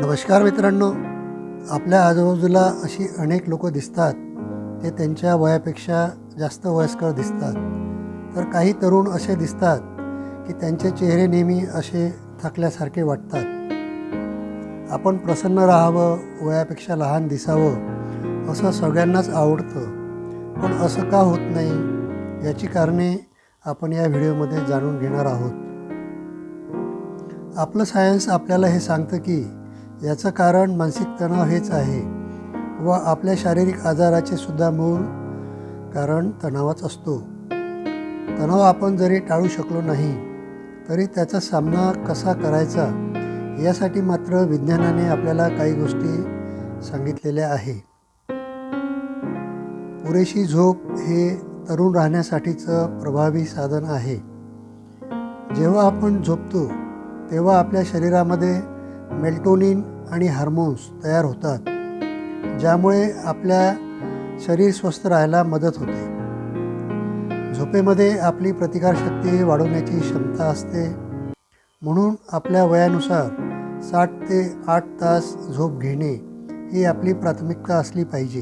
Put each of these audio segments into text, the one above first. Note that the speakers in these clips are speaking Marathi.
नमस्कार मित्रांनो. आपल्या आजूबाजूला अशी अनेक लोक दिसतात ते त्यांच्या वयापेक्षा जास्त वयस्कर दिसतात. तर काही तरुण असे दिसतात की त्यांचे चेहरे नेहमी असे थकल्यासारखे वाटतात. आपण प्रसन्न राहावं वयापेक्षा लहान दिसावं असं सगळ्यांनाच आवडतं. पण असं का होत नाही? याची कारणे आपण या व्हिडिओमध्ये जाणून घेणार आहोत. आपलं सायन्स आपल्याला हे सांगतं की याचं कारण मानसिक तणाव हेच आहे व आपल्या शारीरिक आजाराचे सुद्धा मूळ कारण तणावाच असतो. तणाव आपण जरी टाळू शकलो नाही तरी त्याचा सामना कसा करायचा यासाठी मात्र विज्ञानाने आपल्याला काही गोष्टी सांगितलेल्या आहे. पुरेशी झोप हे तरुण राहण्यासाठीचं प्रभावी साधन आहे. जेव्हा आपण झोपतो तेव्हा आपल्या शरीरामध्ये मेल्टोनिन आणि हार्मोन्स तयार होतात ज्यामुळे आपल्या शरीर स्वस्थ राहायला मदत होते. झोपेमध्ये आपली प्रतिकारशक्ती वाढवण्याची क्षमता असते. म्हणून आपल्या वयानुसार साठ ते आठ तास झोप घेणे ही आपली प्राथमिकता असली पाहिजे.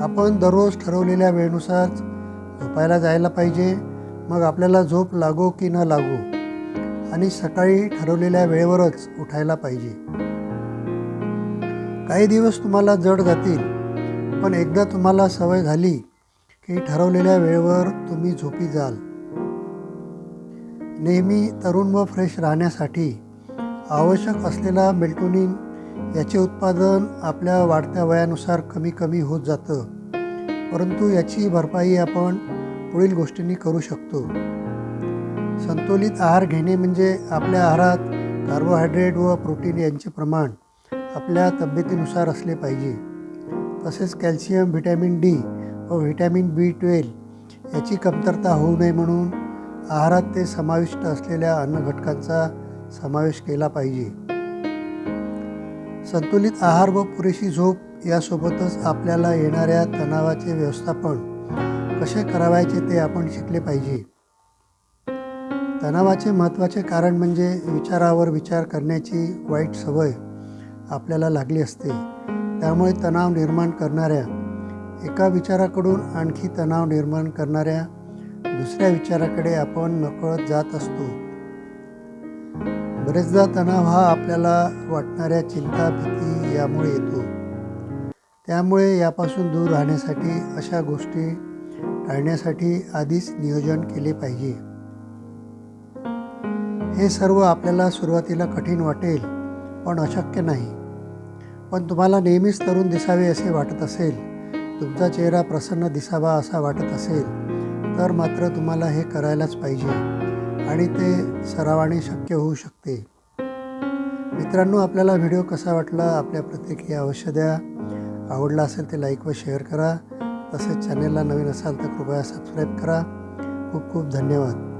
आपण दररोज ठरवलेल्या वेळेनुसार झोपायला जायला पाहिजे मग आपल्याला झोप लागो की न लागो आणि सकाळी ठरवलेल्या वेळेवरच उठायला पाहिजे. काही दिवस तुम्हाला जड जातील पण एकदा तुम्हाला सवय झाली की ठरवलेल्या वेळेवर तुम्ही झोपी जाल. नेहमी तरुण व फ्रेश राहण्यासाठी आवश्यक असलेला मेल्टोनिन याचे उत्पादन आपल्या वाढत्या वयानुसार कमी कमी होत जातं परंतु याची भरपाई आपण पुढील गोष्टींनी करू शकतो. संतुलित आहार घेणे म्हणजे आपल्या आहारात कार्बोहायड्रेट व प्रोटीन यांचे प्रमाण आपल्या तब्येतीनुसार असले पाहिजे. तसेच कॅल्शियम व्हिटॅमिन डी व व्हिटॅमिन बी ट्वेल्व याची कमतरता होऊ नये म्हणून आहारात ते समाविष्ट असलेल्या अन्नघटकांचा समावेश केला पाहिजे. संतुलित आहार व पुरेशी झोप यासोबतच आपल्याला येणाऱ्या तणावाचे व्यवस्थापन कसे करावायचे ते आपण शिकले पाहिजे. तणावाचे महत्त्वाचे कारण म्हणजे विचारावर विचार करण्याची वाईट सवय आपल्याला लागली असते. त्यामुळे तणाव निर्माण करणाऱ्या एका विचाराकडून आणखी तणाव निर्माण करणाऱ्या दुसऱ्या विचाराकडे आपण नकळत जात असतो. बरेचदा तणाव हा आपल्याला वाटणाऱ्या चिंता भीती यामुळे येतो. त्यामुळे यापासून दूर राहण्यासाठी अशा गोष्टी टाळण्यासाठी आधीच नियोजन केले पाहिजे. हे सर्व आपल्याला सुरुवातीला कठीण वाटेल पण अशक्य नाही. पण तुम्हाला नेहमीच तरुण दिसावे असे वाटत असेल तुमचा चेहरा प्रसन्न दिसावा असा वाटत असेल तर मात्र तुम्हाला हे करायलाच पाहिजे आणि ते सरावाने शक्य होऊ शकते. मित्रांनो आपल्याला व्हिडिओ कसा वाटला आपल्या प्रतिक्रिया अवश्य द्या. आवडला असेल ते लाईक व शेअर करा. तसेच चॅनेलला नवीन असाल तर कृपया सबस्क्राईब करा. खूप खूप धन्यवाद.